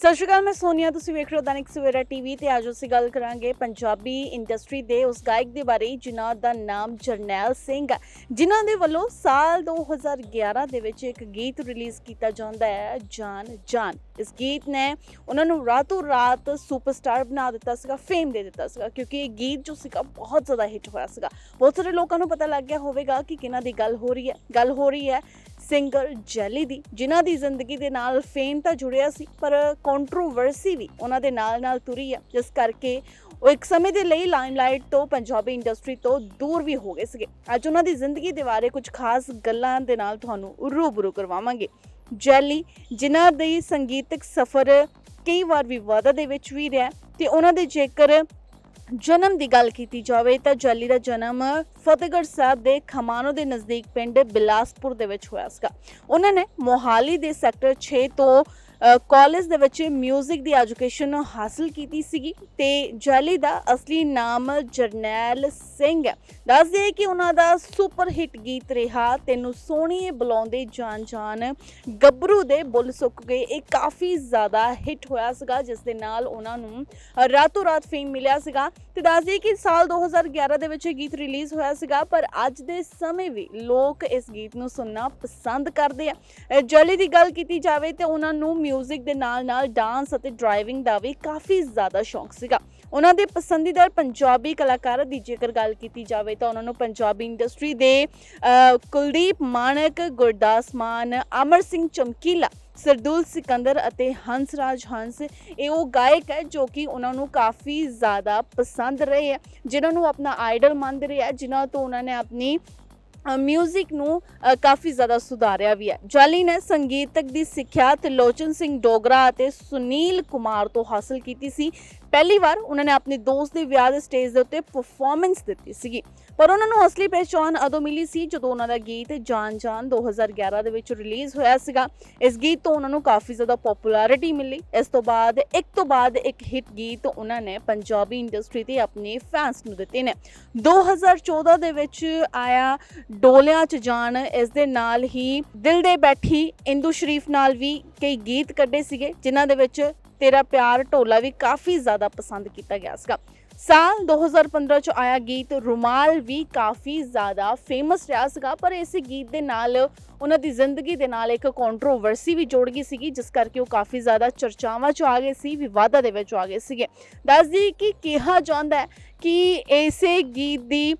ਸਤਿ ਸ਼੍ਰੀ ਅਕਾਲ, ਮੈਂ ਸੋਨੀਆ, ਤੁਸੀਂ ਵੇਖ ਰਹੇ ਹੋ ਦੈਨਿਕ ਸਵੇਰਾ ਟੀਵੀ ਤੇ ਅੱਜ ਅਸੀਂ ਗੱਲ ਕਰਾਂਗੇ ਪੰਜਾਬੀ ਇੰਡਸਟਰੀ ਦੇ ਉਸ ਗਾਇਕ ਦੇ ਬਾਰੇ, ਜਿਨ੍ਹਾਂ ਦਾ ਨਾਮ ਜਰਨੈਲ ਸਿੰਘ ਹੈ, ਜਿਨ੍ਹਾਂ ਦੇ ਵੱਲੋਂ ਸਾਲ 2011 ਦੇ ਵਿੱਚ ਇੱਕ ਗੀਤ ਰਿਲੀਜ਼ ਕੀਤਾ ਜਾਂਦਾ ਹੈ, ਜਾਨ ਜਾਨ। ਇਸ ਗੀਤ ਨੇ ਉਹਨਾਂ ਨੂੰ ਰਾਤੋਂ ਰਾਤ ਸੁਪਰਸਟਾਰ ਬਣਾ ਦਿੱਤਾ ਸੀਗਾ ਫੇਮ ਦੇ ਦਿੱਤਾ ਸੀਗਾ, ਕਿਉਂਕਿ ਇਹ ਗੀਤ ਜੋ ਸੀਗਾ, ਬਹੁਤ ਜ਼ਿਆਦਾ ਹਿੱਟ ਹੋਇਆ ਸੀਗਾ। ਬਹੁਤ ਸਾਰੇ ਲੋਕਾਂ ਨੂੰ ਪਤਾ ਲੱਗ ਗਿਆ ਹੋਵੇਗਾ ਕਿ ਕਿਹਨਾਂ ਦੀ ਗੱਲ ਹੋ ਰਹੀ ਹੈ। ਗੱਲ ਹੋ ਰਹੀ ਹੈ ਸਿੰਗਰ ਜੈਲੀ ਦੀ, ਜਿਨ੍ਹਾਂ ਦੀ ਜ਼ਿੰਦਗੀ ਦੇ ਨਾਲ ਫੇਮ ਤਾਂ ਜੁੜਿਆ ਸੀ, ਪਰ ਕੰਟਰੋਵਰਸੀ ਵੀ ਉਹਨਾਂ ਦੇ ਨਾਲ-ਨਾਲ ਤੁਰੀ ਹੈ ਜਿਸ ਕਰਕੇ ਉਹ ਇੱਕ ਸਮੇਂ ਦੇ ਲਈ ਲਾਈਮਲਾਈਟ ਤੋਂ, ਪੰਜਾਬੀ ਇੰਡਸਟਰੀ ਤੋਂ ਦੂਰ ਵੀ ਹੋ ਗਏ ਸੀਗੇ। ਅੱਜ ਉਹਨਾਂ ਦੀ ਜ਼ਿੰਦਗੀ ਦੇ ਬਾਰੇ ਕੁਝ ਖਾਸ ਗੱਲਾਂ ਦੇ ਨਾਲ ਤੁਹਾਨੂੰ ਰੂਬਰੂ ਕਰਵਾਵਾਂਗੇ। ਜੈਲੀ, ਜਿਨ੍ਹਾਂ ਦੇ ਸੰਗੀਤਕ ਸਫ਼ਰ ਕਈ ਵਾਰ ਵਿਵਾਦਾਂ ਦੇ ਵਿੱਚ ਵੀ ਰਿਹਾ, ਤੇ ਉਹਨਾਂ ਦੇ ਜੇਕਰ ਜਨਮ ਦੀ ਗੱਲ ਕੀਤੀ ਜਾਵੇ ਤਾਂ ਜੱਲੀ ਦਾ ਜਨਮ ਫਤਿਹਗੜ੍ਹ ਸਾਹਿਬ ਦੇ ਖਮਾਨੋ ਦੇ ਨਜ਼ਦੀਕ ਪਿੰਡ ਬਿਲਾਸਪੁਰ ਦੇ ਵਿੱਚ ਹੋਇਆ ਸੀਗਾ। ਉਹਨਾਂ ਨੇ ਮੋਹਾਲੀ ਦੇ ਸੈਕਟਰ 6 ਤੋਂ ਕਾਲਜ ਦੇ ਵਿੱਚ 뮤직 ਦੀ ਐਜੂਕੇਸ਼ਨ ਹਾਸਲ ਕੀਤੀ ਸੀਗੀ ਤੇ ਜੈਲੀ ਦਾ ਅਸਲੀ ਨਾਮ ਜਰਨੈਲ ਸਿੰਘ ਹੈ। ਦੱਸਦੇ ਕਿ ਉਹਨਾਂ ਦਾ ਸੁਪਰ ਹਿੱਟ ਗੀਤ ਰਿਹਾ, ਤੈਨੂੰ ਸੋਹਣੀਏ ਬੁਲਾਉਂਦੇ ਜਾਨ ਜਾਨ, ਗੱਭਰੂ ਦੇ ਬੁੱਲ ਸੁੱਕ ਗਏ। ਇਹ ਕਾਫੀ ਜ਼ਿਆਦਾ ਹਿੱਟ ਹੋਇਆ ਸੀਗਾ, ਜਿਸ ਦੇ ਨਾਲ ਉਹਨਾਂ ਨੂੰ ਰਾਤੋਂ ਰਾਤ ਫੇਮ ਮਿਲਿਆ ਸੀਗਾ। ਤੇ ਦੱਸਦੇ ਕਿ ਸਾਲ 2011 ਦੇ ਵਿੱਚ ਇਹ ਗੀਤ ਰਿਲੀਜ਼ ਹੋਇਆ ਸੀਗਾ, ਪਰ ਅੱਜ ਦੇ ਸਮੇਂ ਵੀ ਲੋਕ ਇਸ ਗੀਤ ਨੂੰ ਸੁਣਨਾ ਪਸੰਦ ਕਰਦੇ ਆ। ਜੈਲੀ ਦੀ ਗੱਲ ਕੀਤੀ ਜਾਵੇ ਤੇ ਉਹਨਾਂ ਨੂੰ 뮤직 ਦੇ ਨਾਲ-ਨਾਲ ਡਾਂਸ ਅਤੇ ਡਰਾਈਵਿੰਗ ਦਾ ਵੀ ਕਾਫੀ ਜ਼ਿਆਦਾ ਸ਼ੌਂਕ ਸੀਗਾ। ਉਹਨਾਂ ਦੇ ਪਸੰਦੀਦਾ ਪੰਜਾਬੀ ਕਲਾਕਾਰਾਂ ਦੀ ਜੇਕਰ ਗੱਲ ਕੀਤੀ ਜਾਵੇ ਤਾਂ ਉਹਨਾਂ ਨੂੰ ਪੰਜਾਬੀ ਇੰਡਸਟਰੀ ਦੇ ਕੁਲਦੀਪ ਮਾਨਕ, ਗੁਰਦਾਸ ਮਾਨ, ਅਮਰ ਸਿੰਘ ਚਮਕੀਲਾ, ਸਰਦੂਲ ਸਿਕੰਦਰ ਅਤੇ ਹੰਸਰਾਜ ਹੰਸ ਇਹ ਉਹ ਗਾਇਕ ਹੈ ਜੋ ਕਿ ਉਹਨਾਂ ਨੂੰ ਕਾਫੀ ਜ਼ਿਆਦਾ ਪਸੰਦ ਰਹੇ ਹੈ, ਜਿਨ੍ਹਾਂ ਨੂੰ ਆਪਣਾ ਆਈਡਲ ਮੰਨਦੇ ਰਹੇ ਹੈ, ਜਿਨ੍ਹਾਂ ਤੋਂ ਉਹਨਾਂ ਨੇ ਆਪਣੀ ਮਿਊਜ਼ਿਕ ਨੂੰ ਕਾਫੀ ਜ਼ਿਆਦਾ ਸੁਧਾਰਿਆ ਵੀ ਹੈ। ਜਾਲੀ ਨੇ ਸੰਗੀਤਕ ਦੀ ਸਿੱਖਿਆ ਤਿਲੋਚਨ ਸਿੰਘ ਡੋਗਰਾ ਅਤੇ ਸੁਨੀਲ ਕੁਮਾਰ ਤੋਂ ਹਾਸਲ ਕੀਤੀ ਸੀ। ਪਹਿਲੀ ਵਾਰ ਉਹਨਾਂ ਨੇ ਆਪਣੇ ਦੋਸਤ ਦੇ ਵਿਆਹ ਦੇ ਸਟੇਜ ਦੇ ਉੱਤੇ ਪਰਫਾਰਮੈਂਸ ਦਿੱਤੀ ਸੀਗੀ। ਪਰ ਉਹਨਾਂ ਨੂੰ ਅਸਲੀ ਪਹਿਚਾਣ ਉਦੋਂ ਮਿਲੀ ਸੀ ਜਦੋਂ ਉਹਨਾਂ ਦਾ ਗੀਤ ਜਾਨ ਜਾਨ 2011 ਦੇ ਵਿੱਚ ਰਿਲੀਜ਼ ਹੋਇਆ ਸੀਗਾ। ਇਸ ਗੀਤ ਤੋਂ ਉਹਨਾਂ ਨੂੰ ਕਾਫੀ ਜ਼ਿਆਦਾ ਪਪੂਲੈਰਿਟੀ ਮਿਲੀ। ਇਸ ਤੋਂ ਬਾਅਦ, ਇੱਕ ਤੋਂ ਬਾਅਦ ਇੱਕ ਹਿੱਟ ਗੀਤ ਉਹਨਾਂ ਨੇ ਪੰਜਾਬੀ ਇੰਡਸਟਰੀ ਤੇ ਆਪਣੇ ਫੈਨਸ ਨੂੰ ਦਿੱਤੇ ਨੇ। 2014 ਦੇ ਵਿੱਚ ਆਇਆ ਡੋਲਿਆਂ 'ਚ ਜਾਣ ਇਸ ਦੇ ਨਾਲ ਹੀ ਦਿਲ ਦੇ ਬੈਠੀ ਇੰਦੂ ਸ਼ਰੀਫ ਨਾਲ ਵੀ ਕਈ ਗੀਤ ਕੱਢੇ ਸੀਗੇ, ਜਿਨ੍ਹਾਂ ਦੇ ਵਿੱਚ ਤੇਰਾ ਪਿਆਰ ਢੋਲਾ ਵੀ ਕਾਫੀ ਜ਼ਿਆਦਾ ਪਸੰਦ ਕੀਤਾ ਗਿਆ ਸੀਗਾ। ਸਾਲ 2015 ਚ ਆਇਆ ਗੀਤ ਰੁਮਾਲ ਵੀ ਕਾਫੀ ਜ਼ਿਆਦਾ ਫੇਮਸ ਰਿਹਾ ਸੀਗਾ, ਪਰ ਇਸ ਗੀਤ ਦੇ ਨਾਲ ਉਹਨਾਂ ਦੀ ਜ਼ਿੰਦਗੀ ਦੇ ਨਾਲ ਇੱਕ ਕੰਟਰੋਵਰਸੀ ਵੀ ਜੋੜ ਗਈ ਸੀਗੀ, ਜਿਸ ਕਰਕੇ ਉਹ ਕਾਫੀ ਜ਼ਿਆਦਾ ਚਰਚਾਵਾਂ ਚ ਆ ਗਏ ਸੀ, ਵਿਵਾਦਾਂ ਦੇ ਵਿੱਚ ਆ ਗਏ ਸੀਗੇ। ਦੱਸਦੀ ਕਿ ਕਿਹਾ ਜਾਂਦਾ ਹੈ ਕਿ ਇਸੇ ਗੀਤ ਦੀ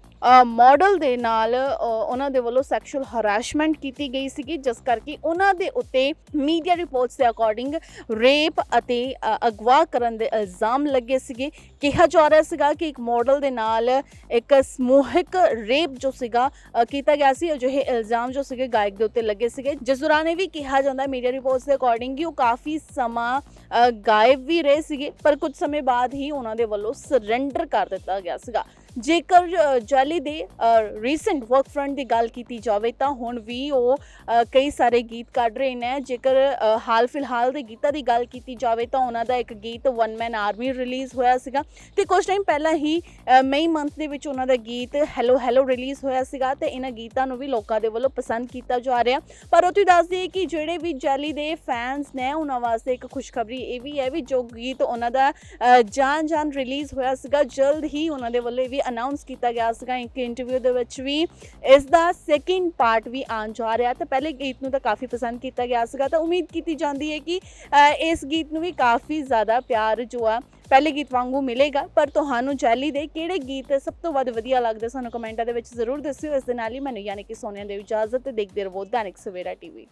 ਮਾਡਲ ਦੇ ਨਾਲ ਉਹਨਾਂ ਦੇ ਵੱਲੋਂ ਸੈਕਸ਼ੂਅਲ ਹਰਾਸਮੈਂਟ ਕੀਤੀ ਗਈ ਸੀਗੀ, ਜਿਸ ਕਰਕੇ ਉਹਨਾਂ ਦੇ ਉੱਤੇ ਮੀਡੀਆ ਰਿਪੋਰਟਸ ਦੇ ਅਕੋਰਡਿੰਗ ਰੇਪ ਅਤੇ ਅਗਵਾ ਕਰਨ ਦੇ ਇਲਜ਼ਾਮ ਲੱਗੇ ਸੀਗੇ। ਕਿਹਾ ਜਾ ਰਿਹਾ ਸੀਗਾ ਕਿ ਇੱਕ ਮਾਡਲ ਦੇ ਨਾਲ ਇੱਕ ਸਮੂਹਿਕ ਰੇਪ ਜੋ ਸੀਗਾ ਕੀਤਾ ਗਿਆ ਸੀ, ਅਜਿਹੇ ਇਲਜ਼ਾਮ ਜੋ ਸੀਗੇ ਗਾਇਕ ਦੇ ਉੱਤੇ ਲੱਗੇ ਸੀਗੇ। ਜਿਸ ਦੌਰਾਨ ਇਹ ਵੀ ਕਿਹਾ ਜਾਂਦਾ ਮੀਡੀਆ ਰਿਪੋਰਟਸ ਦੇ ਅਕੋਰਡਿੰਗ ਕਿ ਉਹ ਕਾਫੀ ਸਮਾਂ ਗਾਇਬ ਵੀ ਰਹੇ ਸੀਗੇ, ਪਰ ਕੁਝ ਸਮੇਂ ਬਾਅਦ ਹੀ ਉਹਨਾਂ ਦੇ ਵੱਲੋਂ ਸਰੈਂਡਰ ਕਰ ਦਿੱਤਾ ਗਿਆ ਸੀਗਾ ਜੇਕਰ ਅ, ਜਾਲੀ ਦੇ ਰੀਸੈਂਟ ਵਰਕ ਫਰੰਟ ਦੀ ਗੱਲ ਕੀਤੀ ਜਾਵੇ ਤਾਂ ਹੁਣ ਵੀ ਉਹ ਕਈ ਸਾਰੇ ਗੀਤ ਕੱਢ ਰਹੇ ਨੇ। ਜੇਕਰ ਹਾਲ ਫਿਲਹਾਲ ਦੇ ਗੀਤਾਂ ਦੀ ਗੱਲ ਕੀਤੀ ਜਾਵੇ ਤਾਂ ਉਹਨਾਂ ਦਾ ਇੱਕ ਗੀਤ ਵਨ ਮੈਨ ਆਰਮੀ ਰਿਲੀਜ਼ ਹੋਇਆ ਸੀਗਾ ਤੇ ਕੁਝ ਟਾਈਮ ਪਹਿਲਾਂ ਹੀ ਮਈ ਮੰਥ ਦੇ ਵਿੱਚ ਉਹਨਾਂ ਦਾ ਗੀਤ ਹੈਲੋ ਹੈਲੋ ਰਿਲੀਜ਼ ਹੋਇਆ ਸੀਗਾ ਤੇ ਇਹਨਾਂ ਗੀਤਾਂ ਨੂੰ ਵੀ ਲੋਕਾਂ ਦੇ ਵੱਲੋਂ ਪਸੰਦ ਕੀਤਾ ਜਾ ਰਿਹਾ। ਪਰ ਉਹ ਤੁਸੀਂ ਦੱਸ ਦਈਏ ਕਿ ਜਿਹੜੇ ਵੀ ਜਾਲੀ ਦੇ ਫੈਨਸ ਨੇ ਉਹਨਾਂ ਵਾਸਤੇ ਇੱਕ ਖੁਸ਼ਖਬਰੀ ਇਹ ਵੀ ਹੈ ਵੀ ਜੋ ਗੀਤ ਉਹਨਾਂ ਦਾ ਅ, ਜਾਨ ਜਾਨ ਰਿਲੀਜ਼ ਹੋਇਆ ਸੀਗਾ ਜਲਦ ਹੀ ਉਹਨਾਂ ਦੇ ਵੱਲੋਂ ਇਹ ਵੀ ਅਨਾਉਂਸ ਕੀਤਾ ਗਿਆ ਸੀਗਾ ਇੱਕ ਇੰਟਰਵਿਊ ਦੇ ਵਿੱਚ ਵੀ। ਇਸ ਦਾ ਸੈਕਿੰਡ ਪਾਰਟ ਵੀ ਆਉਣ ਜਾ ਰਿਹਾ ਤਾਂ ਪਹਿਲੇ ਗੀਤ ਨੂੰ ਤਾਂ ਕਾਫੀ ਪਸੰਦ ਕੀਤਾ ਗਿਆ ਸੀਗਾ। ਤਾਂ ਉਮੀਦ ਕੀਤੀ ਜਾਂਦੀ ਹੈ ਕਿ ਇਸ ਗੀਤ ਨੂੰ ਵੀ ਕਾਫੀ ਜ਼ਿਆਦਾ ਪਿਆਰ ਜੋ ਆ, ਪਹਿਲੇ ਗੀਤ ਵਾਂਗੂ ਮਿਲੇਗਾ। ਪਰ ਤੁਹਾਨੂੰ ਜੈਲੀ ਦੇ ਕਿਹੜੇ ਗੀਤ ਸਭ ਤੋਂ ਵੱਧ ਵਧੀਆ ਲੱਗਦੇ ਸਾਨੂੰ ਕਮੈਂਟਾਂ ਦੇ ਵਿੱਚ ਜ਼ਰੂਰ ਦੱਸਿਓ। ਇਸ ਦੇ ਨਾਲ ਹੀ ਮੈਨੂੰ ਯਾਨੀ ਕਿ ਸੋਨੀਆ ਦੇ ਇਜਾਜ਼ਤ ਤੇ ਦੇਖਦੇ ਰਹੋ ਦੈਨਿਕ ਸਵੇਰਾ ਟੀਵੀ।